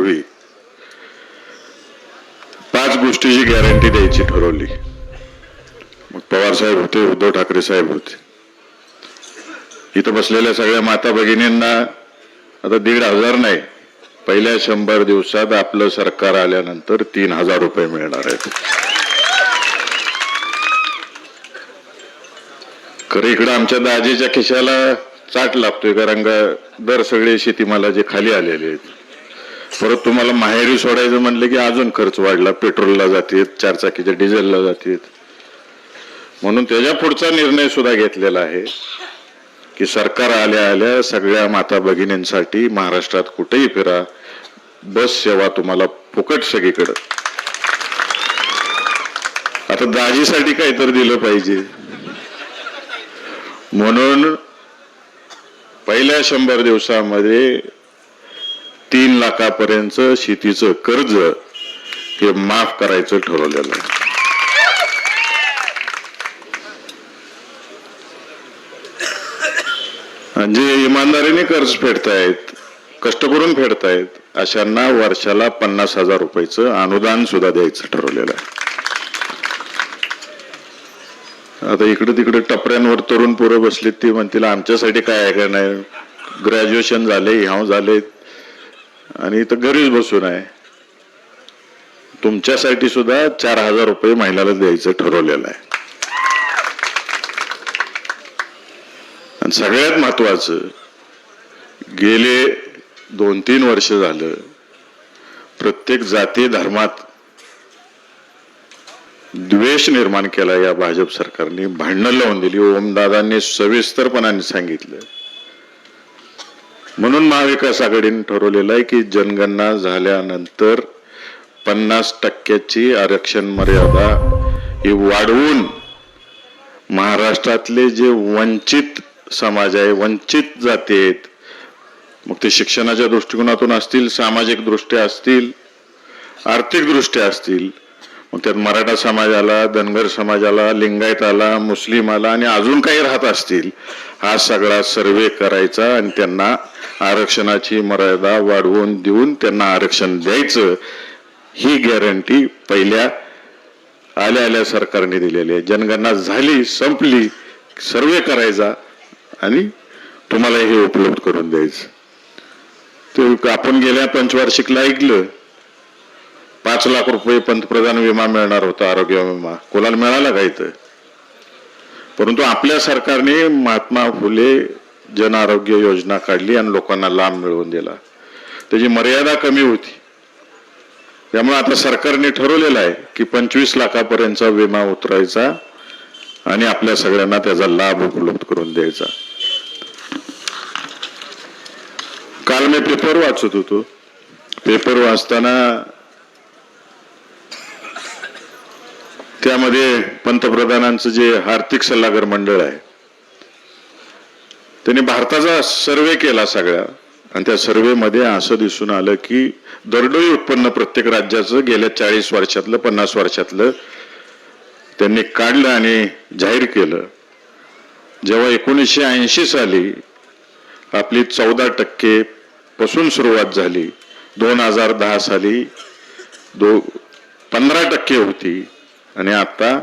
करण्यापूर्वी पाच गोष्टीची गॅरंटी द्यायची ठरवली. मग पवार साहेब होते उद्धव ठाकरे साहेब होते. इथं बसलेल्या सगळ्या माता भगिनींना आता दीड हजार नाही. पहिल्या शंभर दिवसात आपलं सरकार आल्यानंतर तीन हजार रुपये मिळणार आहेत. खरं इकडं आमच्या दाजीच्या खिशाला चाट लागतोय कारण का दर सगळे शेतीमालाचे खाली आलेले आहेत. परत तुम्हाला माहेरी सोडायचं म्हणलं की अजून खर्च वाढला. पेट्रोलला जातात चारचाकीच्या डिझेलला जातेत म्हणून त्याच्या पुढचा निर्णय सुद्धा घेतलेला आहे की सरकार आल्या आल्या सगळ्या माता भगिनींसाठी महाराष्ट्रात कुठेही फिरा. बस सेवा तुम्हाला फुकट सगळीकडं. आता दाजीसाठी काहीतरी दिलं पाहिजे. म्हणून पहिल्या शंभर दिवसामध्ये तीन लाखापर्यंत शेतीचं कर्ज हे माफ करायचं ठरवलेलं आहे. जे इमानदारीने कर्ज फेडतायत कष्ट करून फेडतायत अशांना वर्षाला पन्नास हजार रुपयाचं अनुदान सुद्धा द्यायचं ठरवलेलं आहे. आता इकडे तिकडे टपऱ्यांवर तरुण पोरं बसलीत ती म्हणतील आमच्यासाठी काय आहे का नाही? ग्रॅज्युएशन झाले ह्या झाले आणि इथं घरीच बसून आहे. तुमच्यासाठी सुद्धा चार हजार रुपये महिन्याला द्यायचं ठरवलेलं आहे. आणि सगळ्यात महत्वाचं गेले दोन तीन वर्ष झालं प्रत्येक जाती धर्मात द्वेष निर्माण केला या भाजप सरकारने. भांडणं लावून दिली. ओमदादांनी सविस्तरपणाने सांगितलं. म्हणून महाविकास आघाडीने ठरवलेलं आहे की जनगणना झाल्यानंतर पन्नास टक्क्याची आरक्षण मर्यादा ही वाढवून महाराष्ट्रातले जे वंचित समाज आहे वंचित जाती आहेत मग ते शिक्षणाच्या दृष्टिकोनातून असतील सामाजिक दृष्ट्या असतील आर्थिकदृष्ट्या असतील मग त्यात मराठा समाजाला धनगर समाजाला लिंगायत आला मुस्लिम आला आणि अजून काही राहत असतील हा सगळा सर्वे करायचा आणि त्यांना आरक्षणाची मर्यादा वाढवून देऊन त्यांना आरक्षण द्यायचं ही गॅरंटी पहिल्या आल्या आल्या सरकारने दिलेली आहे. जनगणना झाली संपली सर्वे करायचा आणि तुम्हाला हे उपलब्ध करून द्यायचं. ते आपण गेल्या पंचवार्षिकला ऐकलं. पाच लाख रुपये पंतप्रधान विमा मिळणार होता आरोग्य विमा. कोणाला मिळाला का इथं? परंतु आपल्या सरकारने महात्मा फुले जन आरोग्य योजना काढली आणि लोकांना लाभ मिळवून दिला. त्याची मर्यादा कमी होती. त्यामुळे आता सरकारने ठरवलेलं आहे की पंचवीस लाखापर्यंतचा विमा उतरायचा आणि आपल्या सगळ्यांना त्याचा लाभ उपलब्ध करून द्यायचा. काल मी पेपर वाचत होतो. पेपर वाचताना त्यामध्ये पंतप्रधानांचं जे आर्थिक सल्लागार मंडळ आहे त्यांनी भारताचा सर्वे केला सगळ्या. आणि त्या सर्वेमध्ये असं दिसून आलं की दरडोई उत्पन्न प्रत्येक राज्याचं गेल्या चाळीस वर्षातलं पन्नास वर्षातलं त्यांनी काढलं आणि जाहीर केलं. जेव्हा एकोणीसशे ऐंशी साली आपली चौदा टक्के पासून सुरुवात झाली दोन हजार दहा साली दो पंधरा टक्के होती आणि आता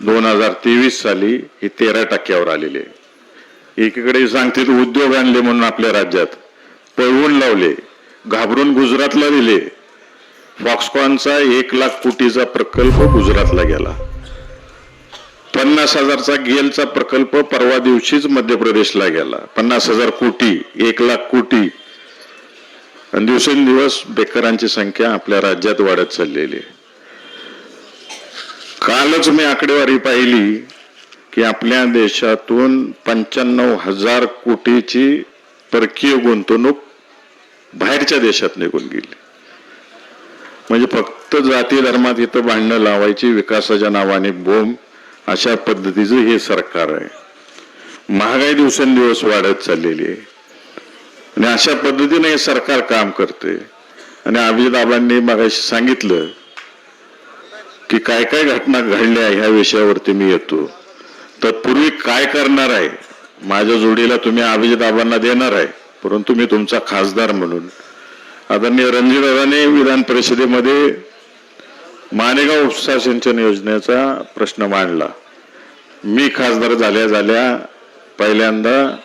दोन हजार तेवीस साली ही तेरा टक्क्यावर आलेली आहे. एकीकडे सांगतील उद्योग आणले म्हणून आपल्या राज्यात पळवून लावले घाबरून गुजरातला दिले. फॉक्सकॉनचा एक लाख कोटीचा प्रकल्प गुजरातला गेला. पन्नास हजारचा गेलचा प्रकल्प परवा दिवशीच मध्य प्रदेशला गेला. पन्नास हजार कोटी एक लाख कोटी. आणि दिवसेंदिवस बेकारांची संख्या आपल्या राज्यात वाढत चाललेली आहे. कालच मी आकडेवारी पाहिली की आपल्या देशातून पंच्याण्णव हजार कोटीची परकीय गुंतवणूक बाहेरच्या देशात निघून गेली. म्हणजे फक्त जाती धर्मात इथं भांडणं लावायची विकासाच्या नावाने बोंब अशा पद्धतीचं हे सरकार आहे. महागाई दिवसेंदिवस वाढत चाललेली आहे. आणि अशा पद्धतीने हे सरकार काम करते आणि अभिजित मगाशी सांगितलं की काय काय घटना घडल्या ह्या विषयावरती मी येतो. तत्पूर्वी काय करणार आहे? माझ्या जोडीला तुम्ही अभिजित आबांना देणार आहे परंतु मी तुमचा खासदार म्हणून. आदरणीय रणजितदादांनी विधान परिषदेमध्ये मानेगाव उपसा सिंचन योजनेचा प्रश्न मांडला. मी खासदार झाल्या झाल्या पहिल्यांदा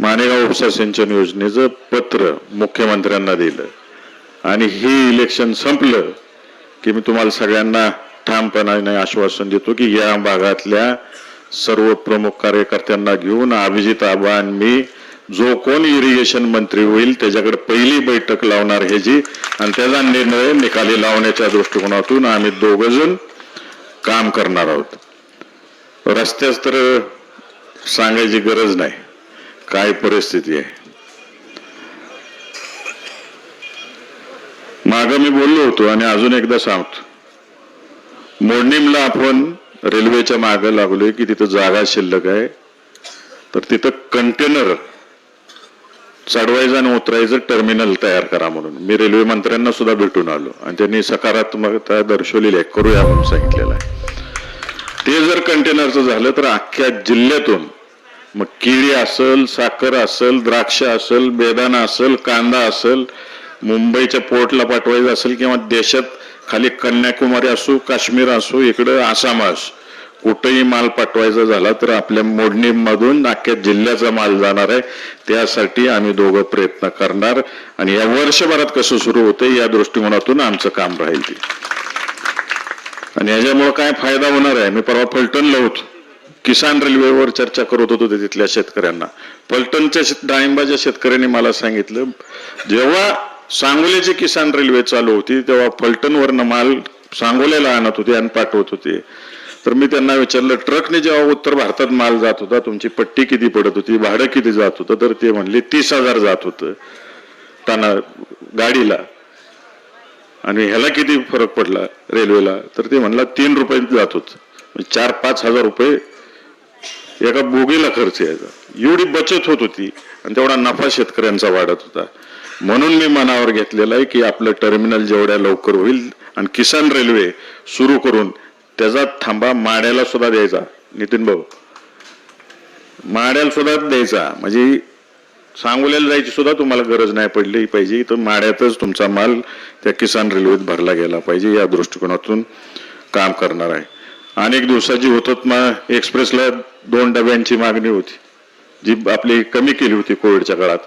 मानेगाव उपसा सिंचन योजनेचं पत्र मुख्यमंत्र्यांना दिलं. आणि हे इलेक्शन संपलं की मी तुम्हाला सगळ्यांना ठामपणाने आश्वासन देतो की या भागातल्या सर्व प्रमुख कार्यकर्त्यांना घेऊन अभिजित आव्हान मी जो कोण इरिगेशन मंत्री होईल त्याच्याकडे पहिली बैठक लावणार ह्याची आणि त्याचा निर्णय निकाली लावण्याच्या दृष्टिकोनातून आम्ही दोघजण काम करणार आहोत. रस्त्याच तर सांगायची गरज नाही. काय परिस्थिती आहे? माग मी बोललो होतो आणि अजून एकदा सांगतो. मोडणीमला आपण रेल्वेच्या माग लागलोय की तिथं जागा शिल्लक आहे. तर तिथं कंटेनर चढवायचं आणि उतरायचं टर्मिनल तयार करा म्हणून. मी रेल्वे मंत्र्यांना सुद्धा भेटून आलो आणि त्यांनी सकारात्मकता दर्शवलेली आहे. करूया म्हणून सांगितलेलं आहे. ते जर कंटेनरचं झालं तर अख्ख्या जिल्ह्यातून मग केळी असल साखर असल द्राक्ष असल बेदाना असल कांदा असल मुंबईच्या पोर्टला पाठवायचं असेल किंवा देशात खाली कन्याकुमारी असो काश्मीर असो इकडं आसाम असो कुठेही माल पाठवायचा झाला तर आपल्या मोडणीमधून अख्ख्या जिल्ह्याचा माल जाणार आहे. त्यासाठी आम्ही दोघं प्रयत्न करणार आणि या वर्षभरात कसं सुरू होते या दृष्टिकोनातून आमचं काम राहील ते. आणि याच्यामुळे काय फायदा होणार आहे? मी परवा फलटणला होतो. किसान रेल्वेवर चर्चा करत होतो तिथल्या शेतकऱ्यांना. पलटणच्या डाळिंबाच्या शेतकऱ्यांनी मला सांगितलं जेव्हा सांगोल्याची किसान रेल्वे चालू होती तेव्हा फलटणवरनं माल सांगोल्याला आणत होते आणि पाठवत होते. तर मी त्यांना विचारलं ट्रकने जेव्हा उत्तर भारतात माल जात होता तुमची पट्टी किती पडत होती भाडं किती जात होतं? तर ते म्हणले तीस हजार जात होतं त्यांना गाडीला. आणि ह्याला किती फरक पडला रेल्वेला? तर ते म्हणला तीन रुपये जात होत. म्हणजे चार पाच हजार रुपये एका बोगीला खर्च यायचा. एवढी बचत होत होती आणि तेवढा नफा शेतकऱ्यांचा वाढत होता. म्हणून मी मनावर घेतलेलं आहे की आपलं टर्मिनल जेवढ्या लवकर होईल आणि किसान रेल्वे सुरू करून त्याचा थांबा माड्याला सुद्धा द्यायचा. नितीन भाऊ माड्याला सुद्धा द्यायचा. म्हणजे सांगोल्याला जायची सुद्धा तुम्हाला गरज नाही पडली पाहिजे. तर माड्यातच तुमचा माल त्या किसान रेल्वेत भरला गेला पाहिजे या दृष्टिकोनातून काम करणार आहे. अनेक दिवसाची मग एक्सप्रेसला दोन डब्यांची मागणी होती. जी आपली कमी केली होती कोविडच्या काळात.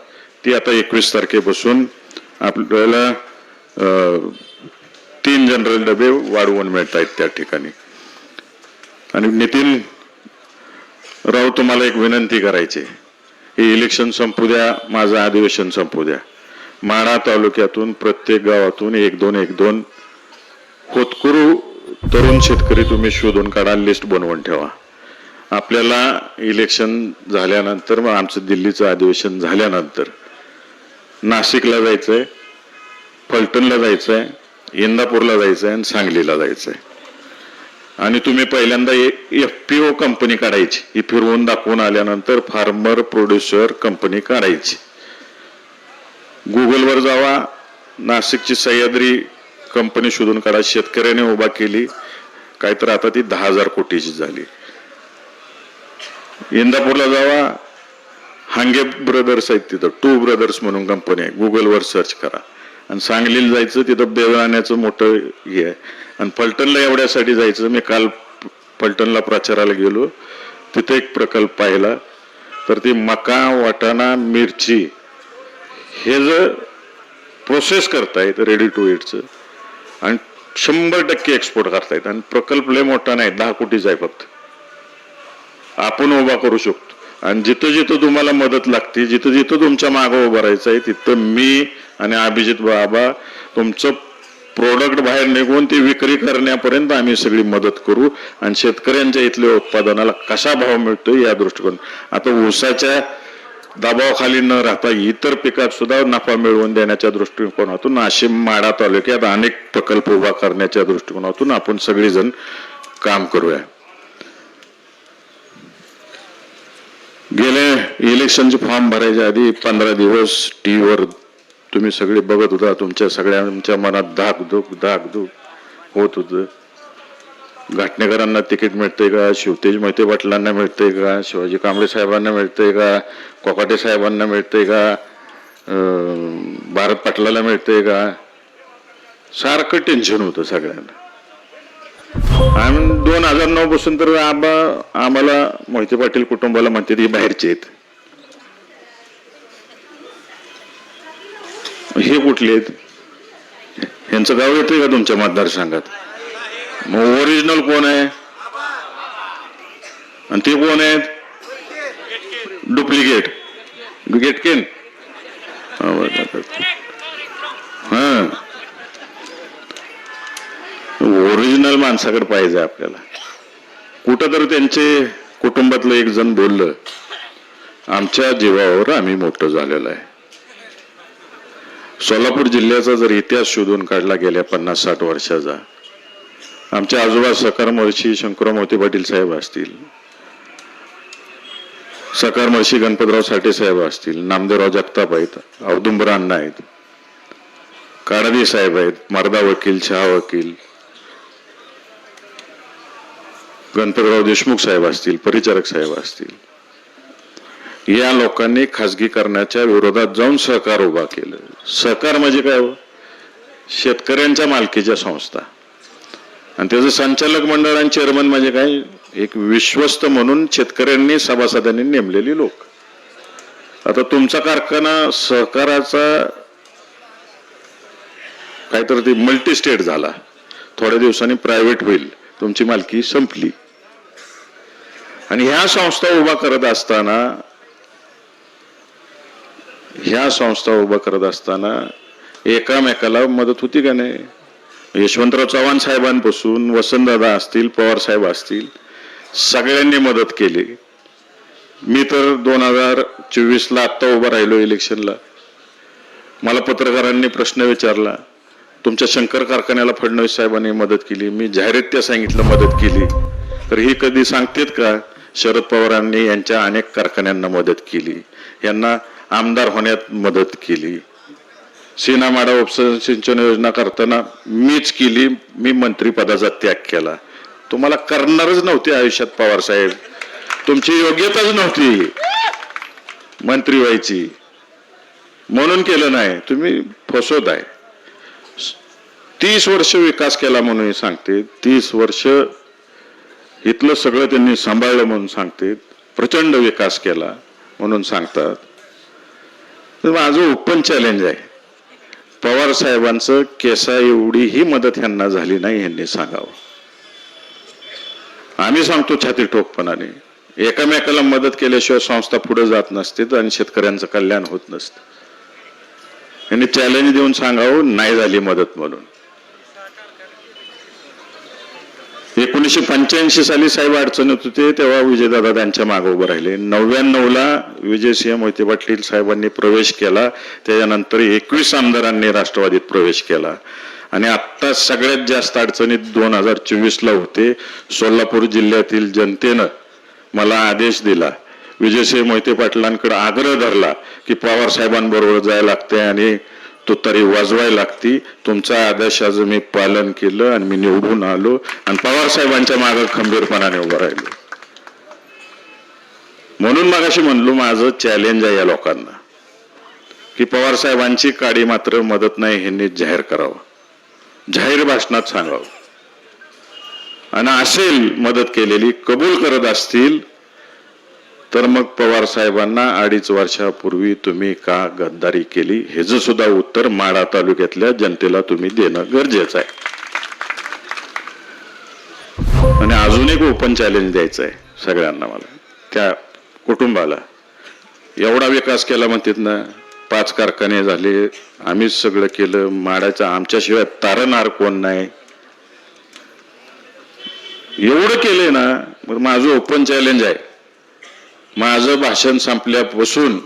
ती आता एकवीस तारखेपासून आपल्याला तीन जनरल डबे वाढवून मिळत आहेत त्या ठिकाणी. आणि नितीन राव तुम्हाला एक विनंती करायची. आहे. हे इलेक्शन संपू द्या माझं अधिवेशन संपू द्या. माढा तालुक्यातून प्रत्येक गावातून एक दोन एक दोन होतकुरू तरुण शेतकरी तुम्ही शोधून काढा लिस्ट बनवून ठेवा. आपल्याला इलेक्शन झाल्यानंतर मग आमचं दिल्लीचं अधिवेशन झाल्यानंतर नाशिकला जायचंय फलटणला जायचंय इंदापूरला जायचंय आणि सांगलीला जायचंय. आणि तुम्ही पहिल्यांदा एफ पी ओ कंपनी काढायची. ही फिरवून दाखवून आल्यानंतर फार्मर प्रोड्युसर कंपनी काढायची. गुगलवर जावा नाशिकची सह्याद्री कंपनी शोधून काढा. शेतकऱ्याने उभा केली काय तर आता ती दहा हजार कोटीची झाली. इंदापूरला जावा हांगे ब्रदर्स आहेत तिथं. टू ब्रदर्स म्हणून कंपनी आहे. गुगलवर सर्च करा. आणि सांगलीला जायचं तिथं बेळाण्याचं मोठं हे आहे. आणि फलटणला एवढ्यासाठी जायचं मी काल फलटणला प्रचाराला गेलो. तिथे एक प्रकल्प पाहिला. तर ती मका वाटाणा मिरची हे जर प्रोसेस करतायत रेडी टू इटचं आणि शंभर टक्के एक्सपोर्ट करतायत. आणि प्रकल्प लय मोठा नाही दहा कोटीचा आहे फक्त. आपण उभा करू शकतो. आणि जिथं जिथं तुम्हाला मदत लागते जिथं जिथं तुमच्या मागं उभं राहायचं आहे तिथं मी आणि अभिजित बाबा तुमचं प्रोडक्ट बाहेर निघून ते विक्री करण्यापर्यंत आम्ही सगळी मदत करू. आणि शेतकऱ्यांच्या इथल्या उत्पादनाला कसा भाव मिळतो या दृष्टिकोन. आता ऊसाच्या दबावाखाली न राहता इतर पिकात सुद्धा नफा मिळवून देण्याच्या दृष्टिकोनातून नाशिक माडा तालुक्यात अनेक प्रकल्प उभा करण्याच्या दृष्टिकोनातून आपण सगळेजण काम करूया. गेले इलेक्शनचे फॉर्म भरायच्या आधी पंधरा दिवस टी व्हीवर तुम्ही सगळे बघत होता तुमच्या सगळ्यांच्या मनात धाक धाकधूक धाक होत होतं. घाटणेकरांना तिकीट मिळतंय का? शिवतेज मोहिते पाटलांना मिळतंय का? शिवाजी कांबळे साहेबांना मिळतंय का? कोकाटे साहेबांना मिळतंय का? भारत पाटलाला मिळतंय का? सारखं टेन्शन होतं सगळ्यांना. आम्ही दोन हजार नऊ पासून तर आबा आम्हाला मोहिते पाटील कुटुंबाला म्हणते ही बाहेरचे आहेत. हे कुठले आहेत? यांचं गाव येतंय का तुमच्या मतदारसंघात? मग ओरिजिनल कोण आहे? आणि ते कोण आहेत? डुप्लिकेट गेटकेन हा. ओरिजिनल माणसाकडे पाहिजे आपल्याला. कुठं तर त्यांचे कुटुंबातलं एक जण बोललं आमच्या जीवावर आम्ही मोठं झालेलं आहे. सोलापूर जिल्ह्याचा जर इतिहास शोधून काढला गेल्या पन्नास साठ वर्षाचा आमचे आजोबा सकार महर्षी शंकरराव मोती पाटील साहेब असतील सकारमहर्षी गणपतराव साठे साहेब असतील नामदेवराव जगताप आहेत औदुंबर अण्णा आहेत काडादी साहेब आहेत मर्दा वकील शहा वकील गणपतराव देशमुख साहेब असतील परिचारक साहेब असतील या लोकांनी खाजगीकरणाच्या विरोधात जाऊन सहकार उभा केलं. सहकार म्हणजे काय हो? शेतकऱ्यांच्या मालकीच्या संस्था. आणि त्याचं संचालक मंडळ आणि चेअरमन म्हणजे काय? एक विश्वस्त म्हणून शेतकऱ्यांनी सभासदांनी नेमलेली लोक. आता तुमचा कारखाना सहकाराचा काहीतरी ते मल्टी स्टेट झाला. थोड्या दिवसांनी प्रायव्हेट होईल. तुमची मालकी संपली. आणि ह्या संस्था उभा करत असताना ह्या संस्था उभा करत असताना एकामेकाला मदत होती का नाही? यशवंतराव चव्हाण साहेबांपासून वसंतदादा असतील पवार साहेब असतील सगळ्यांनी मदत केली. मी तर दोन हजार चोवीसला आत्ता उभा राहिलो इलेक्शनला. मला पत्रकारांनी प्रश्न विचारला तुमच्या शंकर कारखान्याला फडणवीस साहेबांनी मदत केली मी जाहिरात त्या सांगितलं मदत केली. तर ही कधी सांगतेत का? शरद पवारांनी यांच्या अनेक कारखान्यांना मदत केली. यांना आमदार होण्यात मदत केली. सीनामाडा उपसन सिंचन योजना करताना मीच केली. मी मंत्रीपदाचा त्याग केला. तुम्हाला करणारच नव्हते आयुष्यात पवार साहेब. तुमची योग्यताच नव्हती. मंत्री व्हायची. म्हणून केलं नाही. तुम्ही फसवत आहे तीस वर्ष विकास केला म्हणून सांगते. तीस वर्ष इथलं सगळं त्यांनी सांभाळलं म्हणून सांगते प्रचंड विकास केला म्हणून सांगतात. तर माझं ओपन चॅलेंज आहे. पवार साहेबांचं केसा एवढी ही मदत ह्यांना झाली नाही यांनी सांगावं. आम्ही सांगतो छाती ठोकपणाने एकामेकाला मदत केल्याशिवाय संस्था पुढे जात नसते आणि शेतकऱ्यांचं कल्याण होत नसतं. यांनी चॅलेंज देऊन सांगावं नाही झाली मदत म्हणून. एकोणीसशे पंच्याऐंशी साली साहेब अडचणीत होते तेव्हा विजयदादा त्यांच्या मागे उभे राहिले. नव्याण्णवला विजयसिंह मोहिते पाटील साहेबांनी प्रवेश केला त्याच्यानंतर एकवीस आमदारांनी राष्ट्रवादीत प्रवेश केला. आणि आत्ता सगळ्यात जास्त अडचणीत दोन हजार चोवीसला होते. सोलापूर जिल्ह्यातील जनतेनं मला आदेश दिला. विजयसिंह मोहिते पाटलांकडे आग्रह धरला की पवार साहेबांबरोबर जायला लागते आणि तो तरी वाजवायला लागती. तुमचा आदेशाचं मी पालन केलं आणि मी निवडून आलो. आणि पवार साहेबांच्या मागे खंबीरपणाने उभं राहिलो. म्हणून मगाशी म्हणलो माझं चॅलेंज आहे या लोकांना. की पवार साहेबांची काडी मात्र मदत नाही ह्यांनी जाहीर करावं. जाहीर भाषणात सांगावं. आणि असेल मदत केलेली कबूल करत असतील तर मग पवार साहेबांना अडीच वर्षापूर्वी तुम्ही का गद्दारी केली? ह्याचं सुद्धा उत्तर माडा तालुक्यातल्या जनतेला तुम्ही देणं गरजेचं आहे. आणि अजून एक ओपन चॅलेंज द्यायचं आहे सगळ्यांना मला. त्या कुटुंबाला. एवढा विकास केला म्हणतात ना पाच कारखाने झाले आम्हीच सगळं केलं माडाचं आमच्याशिवाय तारणार कोण नाही. एवढं केलंय ना मग माझं ओपन चॅलेंज आहे. माझं भाषण संपल्यापासून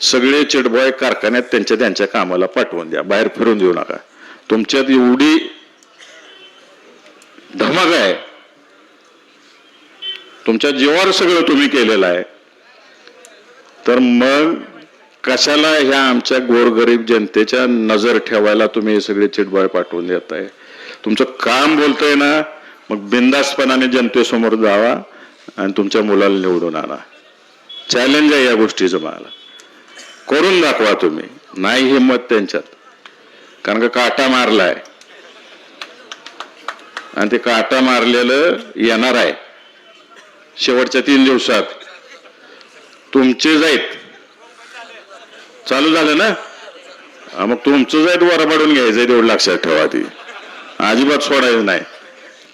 सगळे चिडबॉय कारखान्यात त्यांच्या त्यांच्या कामाला पाठवून द्या. बाहेर फिरून देऊ नका. तुमच्यात एवढी धमक आहे. तुमच्या जीवावर सगळं तुम्ही केलेलं आहे. तर मग कशाला ह्या आमच्या गोरगरीब जनतेच्या नजर ठेवायला तुम्ही सगळे चिडबॉय पाठवून देत आहे तुमचं काम बोलतंय ना मग बिंदासपणाने जनतेसमोर जावा. आणि तुमच्या मुलाला निवडून आणा. चॅलेंज आहे या गोष्टीचं मला. करून दाखवा तुम्ही. नाही हिंमत त्यांच्यात. कारण का काटा मारलाय. आणि ते काटा मारलेलं येणार आहे. शेवटच्या तीन दिवसात. तुमचे जाईत चालू झालं ना? मग तुमचं जायत वरबाडून घ्यायचं तेवढं लक्षात ठेवा ती. अजिबात सोडायचं नाही.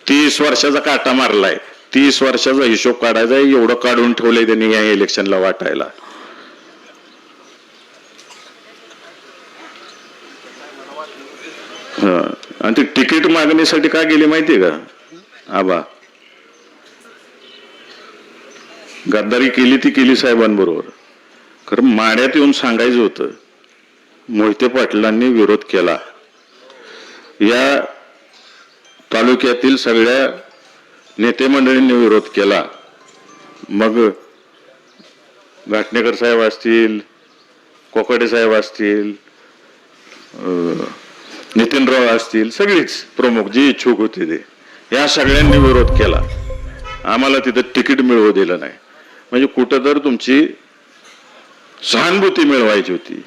तीस वर्षाचा काटा मारलाय. तीस वर्षाचा हिशोब काढायचा एवढं काढून ठेवलंय त्यांनी या इलेक्शनला वाटायला. आणि ती तिकीट मागणीसाठी का गेली माहितीये का? आबा. गद्दारी केली ती केली साहेबांबरोबर. खरं माड्यात येऊन सांगायचं होतं मोहिते पाटलांनी विरोध केला. या तालुक्यातील सगळ्या नेते मंडळींनी विरोध केला. मग घाटणेकर साहेब असतील कोकडे साहेब असतील नितीनराव असतील सगळीच प्रमुख जी इच्छुक होते ते. या सगळ्यांनी विरोध केला. आम्हाला तिथं तिकीट मिळवू दिलं नाही. म्हणजे कुठं तर तुमची सहानुभूती मिळवायची होती.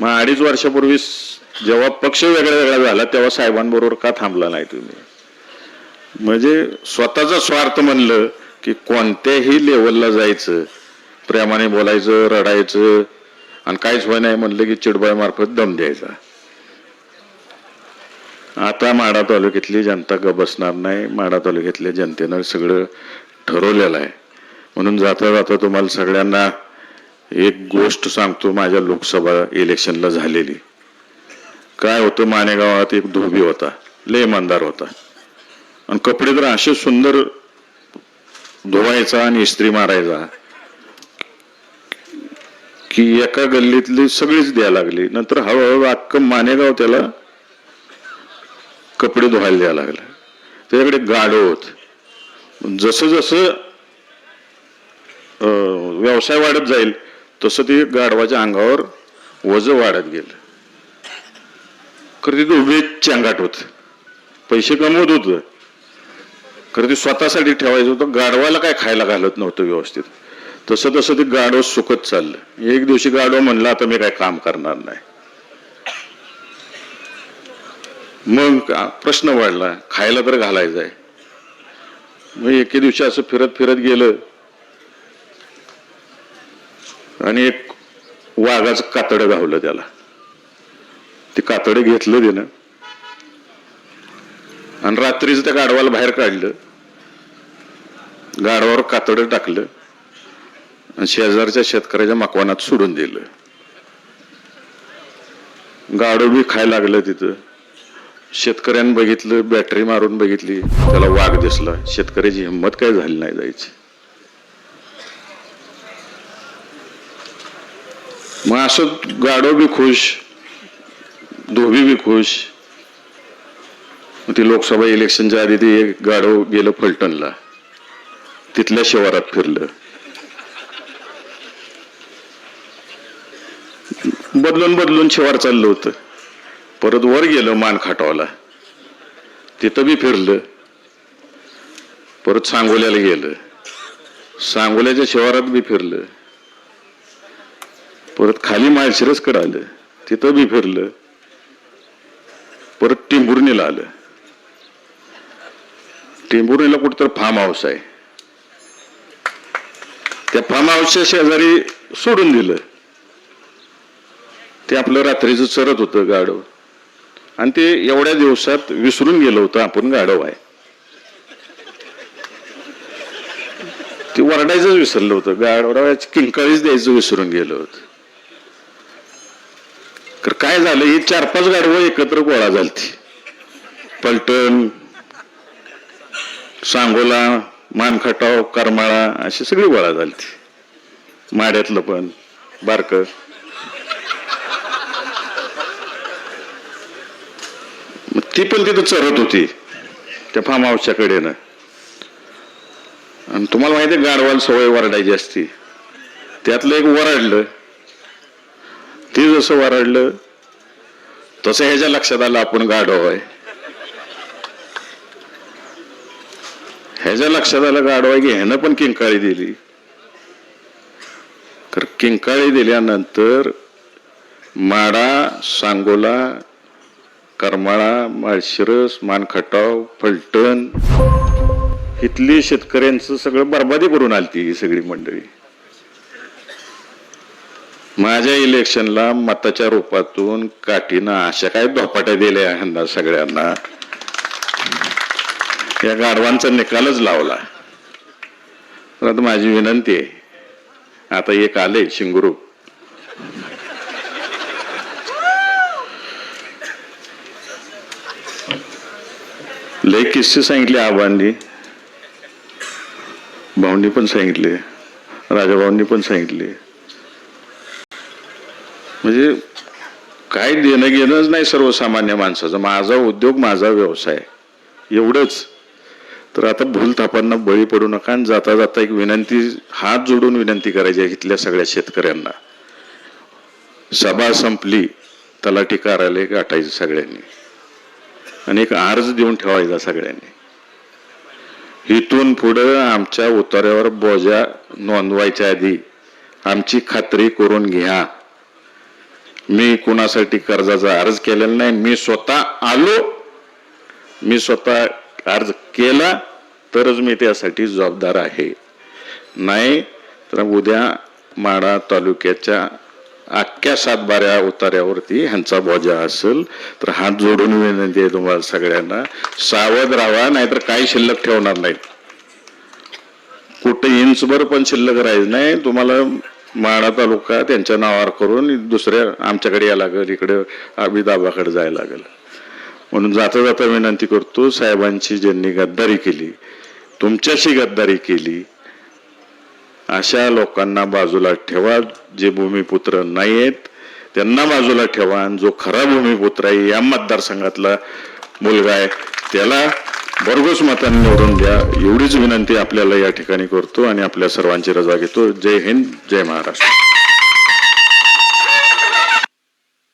मग अडीच वर्षापूर्वी जेव्हा पक्ष वेगळा वेगळा झाला तेव्हा साहेबांबरोबर का थांबला नाही तुम्ही? म्हणजे स्वतःचा स्वार्थ म्हणलं की कोणत्याही लेवलला जायचं प्रेमाने बोलायचं रडायचं आणि काहीच व्हाय नाही म्हणलं की चिडबाय मार्फत दम द्यायचा. आता माडा तालुक्यातली जनता ग बसणार नाही माडा तालुक्यातल्या जनतेनं सगळं ठरवलेलं आहे. म्हणून जाता जाता तुम्हाला सगळ्यांना एक गोष्ट सांगतो माझ्या लोकसभा इलेक्शनला झालेली. काय होतं मानेगावात एक धोबी होता लय इमानदार होता. आणि कपडे तर असे सुंदर धुवायचा आणि इस्त्री मारायचा की एका गल्लीतली सगळीच द्यायला लागली. नंतर हळूहळू अख्खं मानेगाव त्याला कपडे धुवायला द्यायला लागले. त्याच्याकडे गाडो होत. जसं जसं व्यवसाय वाढत जाईल तसं ते गाढवाच्या अंगावर वज वाढत गेलं. खरं तिथे उभे चंगाट होत. पैसे कमवत होत. खरं ते स्वतःसाठी ठेवायचं होतं. गाढवाला काय खायला घालत नव्हतं व्यवस्थित. तसं तसं ते गाढव सुकत चाललं. एक दिवशी गाढव म्हणलं आता मी काय काम करणार नाही. मग का- प्रश्न वाढला खायला तर घालायचं आहे. मग एके दिवशी असं फिरत फिरत गेलं. आणि एक वाघाचं कातडं गावलं त्याला. ते कातडं घेतलं त्यानं. आणि रात्रीच त्या गाढवाला बाहेर काढलं. गाढवावर कातडं टाकलं आणि शेजारच्या शेतकऱ्याच्या मकवानात सोडून दिलं. गाढव बी खायला लागलं तिथं. शेतकऱ्यानं बघितलं बॅटरी मारून बघितली. त्याला वाघ दिसला. शेतकऱ्याची हिंमत काय झाली नाही जायची. मग असं गाडो बी खुश धोबी बी खुश. मग ते लोकसभा इलेक्शनच्या आधी ते एक गाढव गेलं फलटणला. तिथल्या शिवारात फिरलं. बदलून बदलून शिवार चाललं होतं. परत वर गेलं मान खाटावला. तिथं बी फिरलं. परत सांगोल्याला गेलं. सांगोल्याच्या शिवारात बी फिरलं. परत खाली माळशिरसकडे आलं. तिथं बी फिरलं. परत टिंबुर्णीला आलं. टेंभुर्णीला कुठं फार्म हाऊस आहे. त्या फार्म हाऊसच्या शेजारी सोडून दिलं. ते आपलं रात्रीचं चरत होतं गाढव. आणि ते एवढ्या दिवसात विसरून गेलं होतं आपण गाढव आहे. ते वरडायचंच विसरलं होतं. गाढवाची किंकाळीच द्यायचं विसरून गेलं होतं. तर काय झालं? ही चार पाच गाढवं एकत्र गोळा झालती. पलटण सांगोला मानखटाव करमाळा अशी सगळी गोळा झालती. माड्यातलं पण बारक. ती पण तिथं चरत होती त्या फार्म हाऊसच्या कडेनं आणि तुम्हाला माहिती आहे गाढवाला सवय वरडायची असती. त्यातलं एक वरडलं. ते जसं वरडलं तसं ह्याच्या लक्षात आलं आपण गाढव आहे. ह्याच्या लक्षात आलं का आडवा की ह्यानं पण किंकाळी दिली. तर किंकाळी दिल्यानंतर माडा सांगोला करमाळा माळशिरस मानखटाव फलटण इथली शेतकऱ्यांचं सगळं बरबादी करून आलती ही सगळी मंडळी. माझ्या इलेक्शनला मताच्या रूपातून काठीनं अशा काय धोपाट्या दिल्या ह्यांना सगळ्यांना. या गाढवांचा निकालच लावला. तर आता माझी विनंती आहे. आता एक आले शिंगरू. लय किस्से सांगितले आबांनी भाऊंनी पण सांगितले. राजाभाऊंनी पण सांगितले. म्हणजे काय देणं घेणंच नाही सर्वसामान्य माणसाचं. माझा उद्योग माझा व्यवसाय. एवढंच. तर आता भूलथापांना बळी पडू नका आणि जाता जाता एक विनंती हात जोडून विनंती करायची आहे इथल्या सगळ्या शेतकऱ्यांना. सभा संपली तलाठी कार्यालय गाठायचं सगळ्यांनी. आणि एक अर्ज देऊन ठेवायचा सगळ्यांनी. इथून पुढं आमच्या उतार्यावर बोजा नोंदवायच्या आधी आमची खात्री करून घ्या. मी कुणासाठी कर्जाचा अर्ज केलेला नाही मी स्वतः आलो. मी स्वतः अर्ज केला तरच मी त्यासाठी जबाबदार आहे. नाही तर उद्या माडा तालुक्याच्या अख्ख्या सातबाऱ्या उतार्यावरती ह्यांचा बोजा असेल तर हात जोडून विनंती आहे तुम्हाला सगळ्यांना. सावध राहा नाहीतर काही शिल्लक ठेवणार नाहीत. कुठं इंचभर पण शिल्लक राहायचं नाही तुम्हाला माडा तालुका त्यांच्या नावावर करून दुसऱ्या आमच्याकडे यायला लागेल इकडे अभिदाबाकडे जायला लागेल. म्हणून जाता जाता विनंती करतो साहेबांची ज्यांनी गद्दारी केली तुमच्याशी गद्दारी केली अशा लोकांना बाजूला ठेवा जे भूमिपुत्र नाही आहेत त्यांना बाजूला ठेवा आणि जो खरा भूमिपुत्र आहे या मतदारसंघातला मुलगा आहे त्याला भरघोस मतांनी निवडून द्या. एवढीच विनंती आपल्याला या ठिकाणी करतो आणि आपल्या सर्वांची रजा घेतो. जय हिंद जय महाराष्ट्र.